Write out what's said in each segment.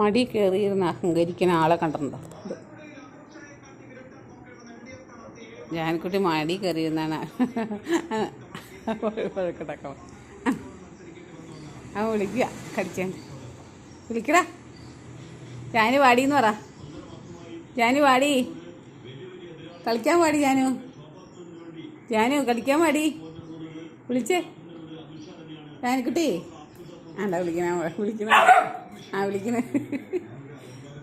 മടി കയറിയിരുന്ന് അഹങ്കരിക്കുന്ന ആളെ കണ്ടിട്ടുണ്ടോ? ജാനക്കുട്ടി മടി കയറിയിരുന്നാണ്. കിടക്കണം ആ വിളിക്കുക. കടിച്ചാൻ വിളിക്കടാ. ജാനു പാടിയെന്ന് പറ. ജാനു വാടി. കളിക്കാൻ പാടി ജാനു. ജാനു കളിക്കാൻ പാടി വിളിച്ചേ. ജാനക്കുട്ടി ആണ്ടാ വിളിക്കണ വിളിക്കണ. ആ വിളിക്കുന്ന.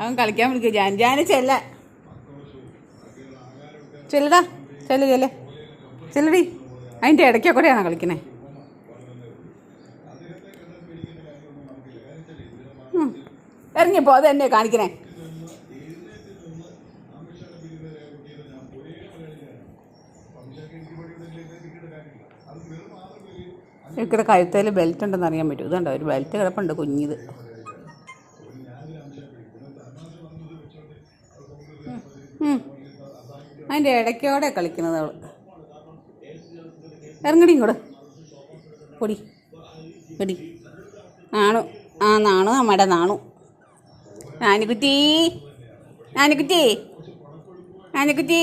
അവൻ കളിക്കാൻ വിളിക്കുക ജാൻ ജാന് ചെല്ല. ചെല്ലടാ ചെല്ല ചെല്ല. ചെല്ലടി. അതിന്റെ ഇടയ്ക്ക് കൂടെയാണ് കളിക്കണേ. ഇറങ്ങിപ്പോ അത് തന്നെ കാണിക്കണേ ഇവിടെ കഴുത്തേൽ ബെൽറ്റ് ഉണ്ടെന്ന് അറിയാൻ പറ്റും. ഇതുണ്ടോ? ഒരു ബെൽറ്റ് കിടപ്പുണ്ട് കുഞ്ഞിത്. അതിന്റെ ഇടയ്ക്കോടെ കളിക്കുന്നത് അവൾ ഇറങ്ങടി ഇങ്ങോട്ട്. പൊടി. പൊടി. നാണു. ആ നാണു നമ്മുടെ നാണു. ആനിക്കുറ്റി നാനുകുട്ടി നാനുകുട്ടി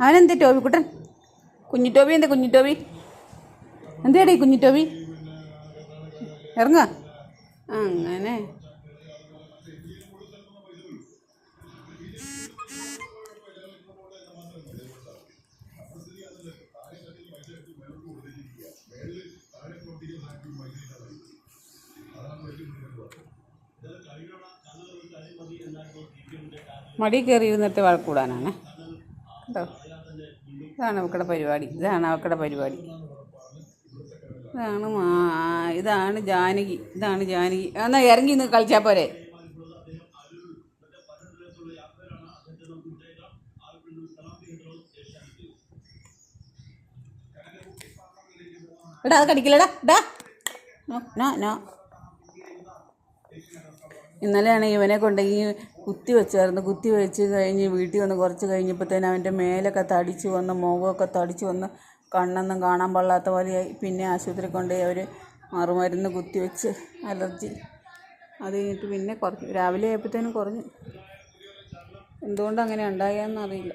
അവനെന്താ ടോബി കുട്ടൻ? കുഞ്ഞിട്ടോബി എന്താ കുഞ്ഞിട്ടോബി എന്തേടേ കുഞ്ഞിട്ടോബി ഇറങ്ങുക അങ്ങനെ. മടി കയറി ഇരുന്നിട്ട് വഴക്കൂടാനാണ്. കേട്ടോ? ഇതാണ് അവക്കടെ പരിപാടി. ഇതാണ് അവക്കടെ പരിപാടി. ഇതാണ് ഇതാണ് ജാനകി. ഇതാണ് ജാനകി. എന്നാൽ ഇറങ്ങി നിന്ന് കളിച്ചാൽ പോരെ? എടാ അത് കടിക്കില്ലടാ. ഡാ നോ നോ നോ. ഇന്നലെയാണ് ഇവനെ കൊണ്ട് ഈ കുത്തി വെച്ചായിരുന്നു. കുത്തി വെച്ച് കഴിഞ്ഞ് വീട്ടിൽ വന്ന് കുറച്ച് കഴിഞ്ഞപ്പോഴത്തേനും അവന്റെ മേലൊക്കെ തടിച്ച് വന്ന് മുഖമൊക്കെ തടിച്ച് വന്ന് കണ്ണൊന്നും കാണാൻ പാടില്ലാത്ത പോലെയായി പിന്നെ ആശുപത്രി കൊണ്ടുപോയി അവർ മറുമരുന്ന് കുത്തി വെച്ച് അലർജി. അത് കഴിഞ്ഞിട്ട് പിന്നെ കുറഞ്ഞു രാവിലെ ആയപ്പോഴത്തേനും കുറഞ്ഞു. എന്തുകൊണ്ട് അങ്ങനെ ഉണ്ടായെന്നറിയില്ല